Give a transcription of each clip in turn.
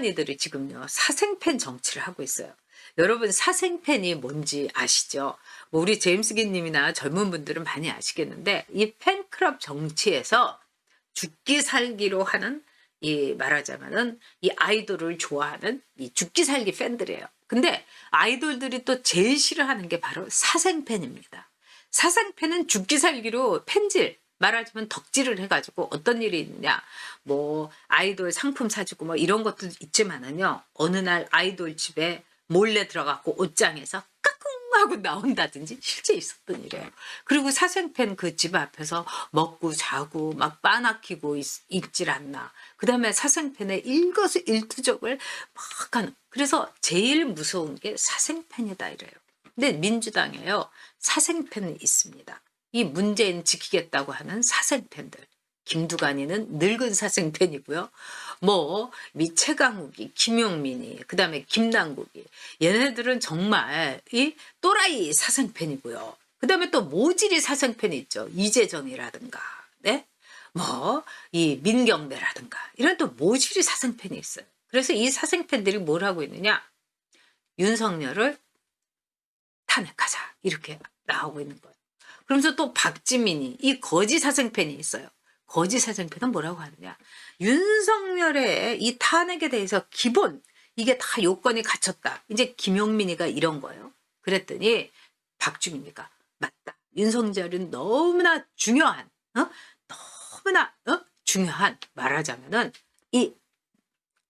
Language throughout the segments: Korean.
똘마니들이 지금요 사생팬 정치를 하고 있어요. 여러분 사생팬이 뭔지 아시죠? 뭐 우리 제임스 기님이나 젊은 분들은 많이 아시겠는데 이 팬클럽 정치에서 죽기 살기로 하는 이 말하자면은 이 아이돌을 좋아하는 이 죽기 살기 팬들이에요. 근데 아이돌들이 또 제일 싫어하는 게 바로 사생팬입니다. 사생팬은 죽기 살기로 팬질 말하자면 덕질을 해가지고 어떤 일이 있느냐 뭐 아이돌 상품 사주고 뭐 이런 것도 있지만은요 어느 날 아이돌 집에 몰래 들어갔고 옷장에서 까꿍 하고 나온다든지 실제 있었던 일이에요. 그리고 사생팬 그 집 앞에서 먹고 자고 막 빠나키고 있, 있질 않나. 그 다음에 사생팬의 일거수 일투족을 막 하는. 그래서 제일 무서운 게 사생팬이다 이래요. 근데 민주당에요 사생팬이 있습니다. 이 문재인 지키겠다고 하는 사생팬들. 김두관이는 늙은 사생팬이고요. 뭐 미최강욱이, 김용민이, 그 다음에 김남국이 얘네들은 정말 이 또라이 사생팬이고요. 그 다음에 또 모질이 사생팬이 있죠. 이재정이라든가, 네? 뭐 이 민경배라든가 이런 또 모질이 사생팬이 있어요. 그래서 이 사생팬들이 뭘 하고 있느냐? 윤석열을 탄핵하자 이렇게 나오고 있는 거예요. 그러면서 또 박지민이 이 거지 사생팬이 있어요. 거지 사생팬은 뭐라고 하느냐? 윤석열의 이 탄핵에 대해서 기본 이게 다 요건이 갖췄다. 이제 김용민이가 이런 거예요. 그랬더니 박주민이가 맞다. 윤석열은 너무나 중요한, 어? 너무나 어? 중요한 말하자면은 이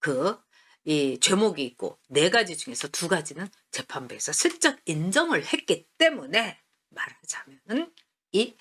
그 이 죄목이 있고 네 가지 중에서 두 가지는 재판부에서 슬쩍 인정을 했기 때문에 말하자면은 이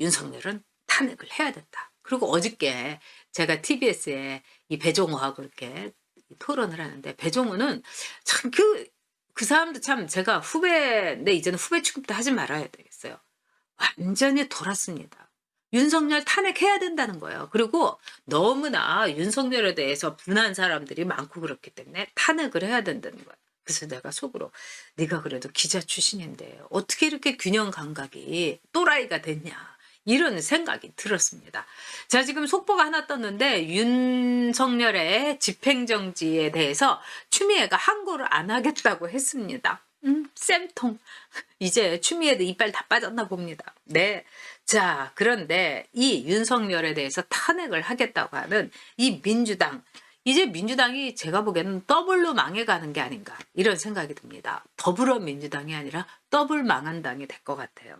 윤석열은 탄핵을 해야 된다. 그리고 어저께 제가 TBS에 이 배종호하고 이렇게 토론을 하는데 배종호는 참 그 그 사람도 참 제가 후배인데 이제는 후배 취급도 하지 말아야 되겠어요. 완전히 돌았습니다. 윤석열 탄핵해야 된다는 거예요. 그리고 너무나 윤석열에 대해서 분한 사람들이 많고 그렇기 때문에 탄핵을 해야 된다는 거예요. 그래서 내가 속으로 네가 그래도 기자 출신인데 어떻게 이렇게 균형 감각이 또라이가 됐냐 이런 생각이 들었습니다. 자 지금 속보가 하나 떴는데 윤석열의 집행정지에 대해서 추미애가 항고를 안 하겠다고 했습니다. 음, 쌤통. 이제 추미애도 이빨 다 빠졌나 봅니다. 네. 자, 그런데 이 윤석열에 대해서 탄핵을 하겠다고 하는 이 민주당. 이제 민주당이 제가 보기에는 더블로 망해가는 게 아닌가. 이런 생각이 듭니다. 더불어 민주당이 아니라 더블 망한 당이 될 것 같아요.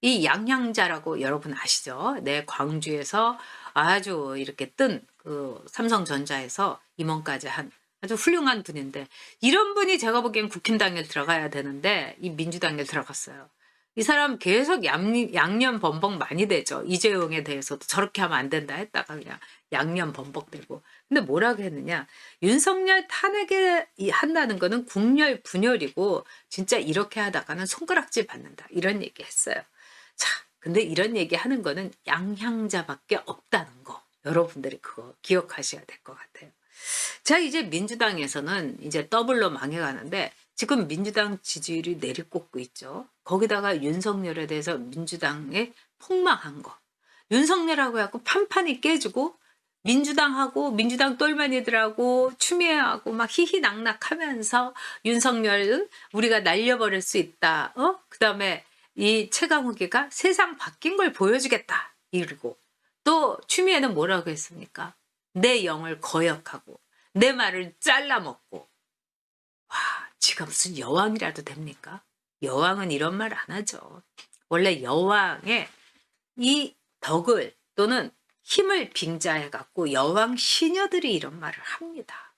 이 양향자라고 여러분 아시죠? 네, 광주에서 아주 이렇게 뜬 그 삼성전자에서 임원까지 한 아주 훌륭한 분인데 이런 분이 제가 보기엔 국힘당에 들어가야 되는데 이 민주당에 들어갔어요. 이 사람 계속 양, 양념 범벅 많이 되죠. 이재용에 대해서도 저렇게 하면 안 된다 했다가 그냥 양념 범벅되고. 근데 뭐라고 했느냐. 윤석열 탄핵에 이- 한다는 거는 국열 분열이고 진짜 이렇게 하다가는 손가락질 받는다. 이런 얘기 했어요. 자, 근데 이런 얘기 하는 거는 양향자밖에 없다는 거. 여러분들이 그거 기억하셔야 될 것 같아요. 자, 이제 민주당에서는 이제 더블로 망해가는데 지금 민주당 지지율이 내리꽂고 있죠. 거기다가 윤석열에 대해서 민주당에 폭망한 거. 윤석열하고 해갖고 판판이 깨지고 민주당하고 민주당 똘마니들하고 추미애하고 막 희희낙낙하면서 윤석열은 우리가 날려버릴 수 있다. 어? 그 다음에 이 최강욱이가 세상 바뀐 걸 보여주겠다. 이러고 또 추미애는 뭐라고 했습니까? 내 영을 거역하고 내 말을 잘라먹고 와 지가 무슨 여왕이라도 됩니까? 여왕은 이런 말 안 하죠. 원래 여왕의 이 덕을 또는 힘을 빙자해 갖고 여왕 시녀들이 이런 말을 합니다.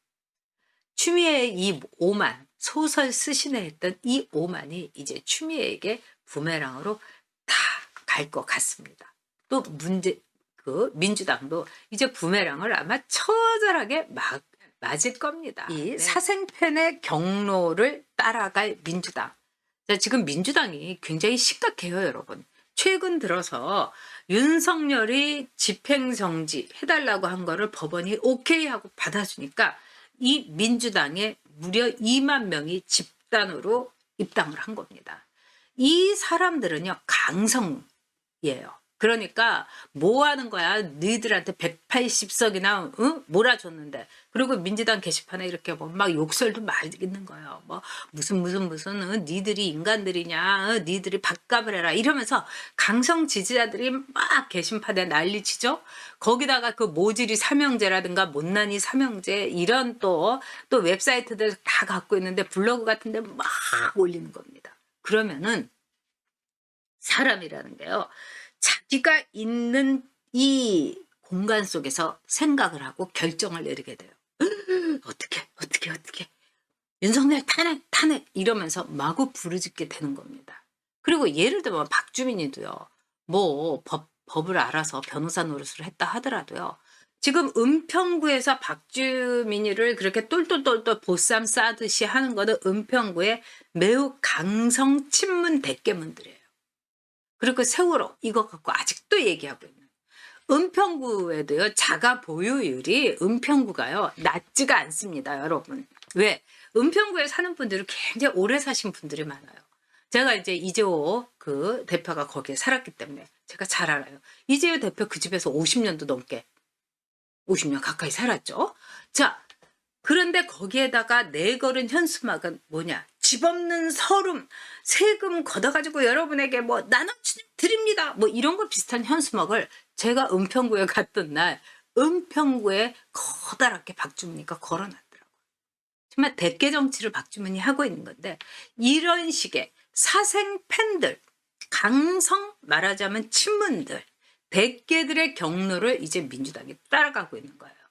추미애의 이 오만 소설 쓰시네 했던 이 오만이 이제 추미애에게 부메랑으로 다 갈 것 같습니다. 또 문제 그 민주당도 이제 부메랑을 아마 처절하게 막 맞을 겁니다. 이 사생팬의 경로를 따라갈 민주당. 자, 지금 민주당이 굉장히 심각해요, 여러분. 최근 들어서 윤석열이 집행정지 해달라고 한 거를 법원이 오케이 하고 받아주니까 이 민주당에 무려 2만 명이 집단으로 입당을 한 겁니다. 이 사람들은요, 강성이에요. 그 그러니까 뭐 하는 거야? 너희들한테 180석이나 응? 몰아줬는데 그리고 민주당 게시판에 이렇게 보면 막 욕설도 많이 있는 거예요. 뭐 무슨 무슨 무슨 응? 니들이 인간들이냐? 응? 니들이 밥값을 해라 이러면서 강성 지지자들이 막 게시판에 난리치죠. 거기다가 그 모질이 삼형제라든가 못난이 삼형제 이런 또 또 웹사이트들 다 갖고 있는데 블로그 같은데 막 올리는 겁니다. 그러면은 사람이라는 게요. 자기가 있는 이 공간 속에서 생각을 하고 결정을 내리게 돼요. 어떻게, 어떻게, 어떻게. 윤석열 탄핵, 탄핵 이러면서 마구 부르짖게 되는 겁니다. 그리고 예를 들면 박주민이도요. 뭐 법, 법을 알아서 변호사 노릇을 했다 하더라도요. 지금 은평구에서 박주민이를 그렇게 똘똘똘똘 보쌈 싸듯이 하는 거는 은평구의 매우 강성 친문 대깨문들이에요. 그리고 세월호 이거 갖고 아직도 얘기하고 있는. 은평구에도요 자가 보유율이 은평구가요 낮지가 않습니다, 여러분. 왜? 은평구에 사는 분들이 굉장히 오래 사신 분들이 많아요. 제가 이제 이재호 그 대표가 거기에 살았기 때문에 제가 잘 알아요. 이재호 대표 그 집에서 50년도 넘게 50년 가까이 살았죠. 자, 그런데 거기에다가 내걸은 현수막은 뭐냐? 집 없는 서름, 세금 걷어가지고 여러분에게 뭐 나눠 드립니다. 뭐 이런 거 비슷한 현수막을 제가 은평구에 갔던 날 은평구에 커다랗게 박주민이가 걸어놨더라고요. 정말 대개 정치를 박주민이 하고 있는 건데 이런 식의 사생 팬들, 강성 말하자면 친문들, 대개들의 경로를 이제 민주당이 따라가고 있는 거예요.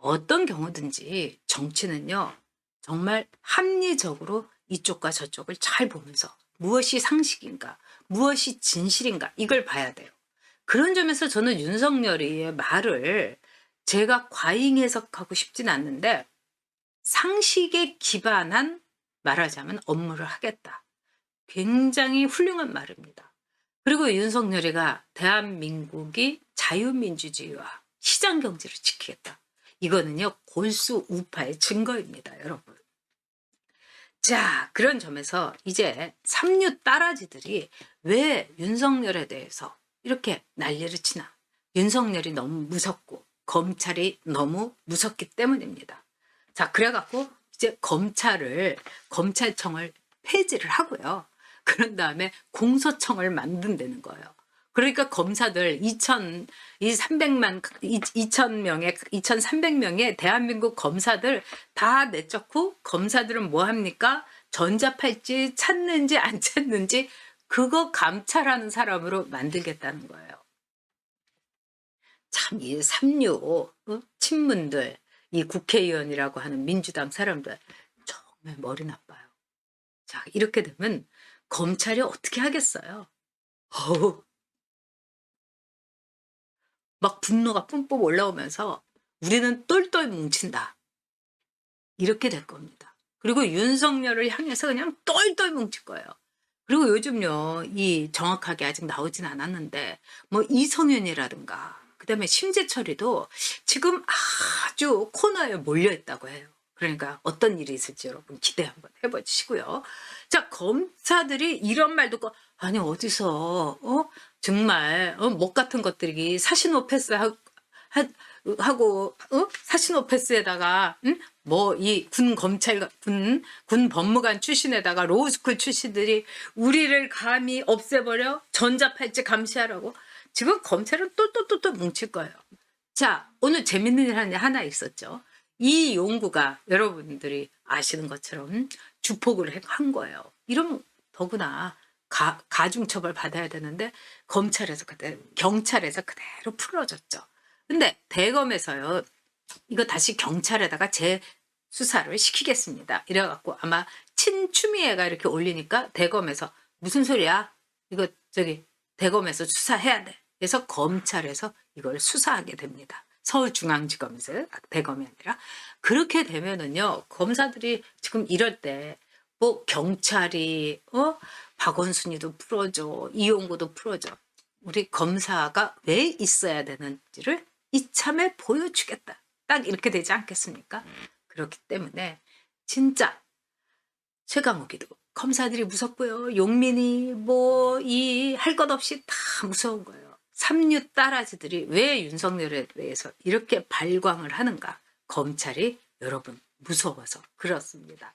어떤 경우든지 정치는요, 정말 합리적으로 이쪽과 저쪽을 잘 보면서 무엇이 상식인가, 무엇이 진실인가, 이걸 봐야 돼요. 그런 점에서 저는 윤석열이의 말을 제가 과잉 해석하고 싶진 않는데, 상식에 기반한 말하자면 업무를 하겠다. 굉장히 훌륭한 말입니다. 그리고 윤석열이가 대한민국이 자유민주주의와 시장경제를 지키겠다. 이거는요, 골수 우파의 증거입니다, 여러분. 자, 그런 점에서 이제 삼류 따라지들이 왜 윤석열에 대해서 이렇게 난리를 치나? 윤석열이 너무 무섭고 검찰이 너무 무섭기 때문입니다. 자, 그래갖고 이제 검찰을, 검찰청을 폐지를 하고요. 그런 다음에 공소청을 만든다는 거예요. 그러니까 검사들 2천, 이 300만, 2천 명의, 2,300명의 대한민국 검사들 다 내쫓고 검사들은 뭐 합니까? 전자팔찌 찾는지 안 찾는지 그거 감찰하는 사람으로 만들겠다는 거예요. 참, 이 삼류, 어? 친문들, 이 국회의원이라고 하는 민주당 사람들 정말 머리 나빠요. 자, 이렇게 되면 검찰이 어떻게 하겠어요? 어우, 막 분노가 뿜뿜 올라오면서 우리는 똘똘 뭉친다. 이렇게 될 겁니다. 그리고 윤석열을 향해서 그냥 똘똘 뭉칠 거예요. 그리고 요즘요, 이 정확하게 아직 나오진 않았는데, 뭐 이성윤이라든가, 그 다음에 심재철이도 지금 아주 코너에 몰려있다고 해요. 그러니까 어떤 일이 있을지 여러분 기대 한번 해보시고요. 자, 검사들이 이런 말 듣고, 아니, 어디서, 어? 정말, 어? 목 같은 것들이 사신호 패스 하고, 하고 어? 사신호 패스에다가, 응? 뭐, 이 군 검찰, 군, 군 법무관 출신에다가 로우스쿨 출신들이 우리를 감히 없애버려? 전자팔찌 감시하라고? 지금 검찰은 똘똘똘똘 뭉칠 거예요. 자, 오늘 재밌는 일 하나 있었죠. 이 용구가 여러분들이 아시는 것처럼 주폭을 한 거예요. 이러면 더구나 가, 가중처벌 받아야 되는데 검찰에서 그대로 경찰에서 그대로 풀어졌죠. 근데 대검에서요 이거 다시 경찰에다가 재 수사를 시키겠습니다. 이래갖고 아마 친추미애가 이렇게 올리니까 대검에서 무슨 소리야? 이거 저기 대검에서 수사해야 돼. 그래서 검찰에서 이걸 수사하게 됩니다. 서울중앙지검에서 대검이 아니라. 그렇게 되면은요 검사들이 지금 이럴 때 뭐 경찰이 어? 박원순이도 풀어줘 이용구도 풀어줘. 우리 검사가 왜 있어야 되는지를 이참에 보여주겠다. 딱 이렇게 되지 않겠습니까? 그렇기 때문에 진짜 최강욱이도 검사들이 무섭고요. 용민이 뭐 이 할 것 없이 다 무서운 거예요. 삼류 따라지들이 왜 윤석열에 대해서 이렇게 발광을 하는가? 검찰이 여러분 무서워서 그렇습니다.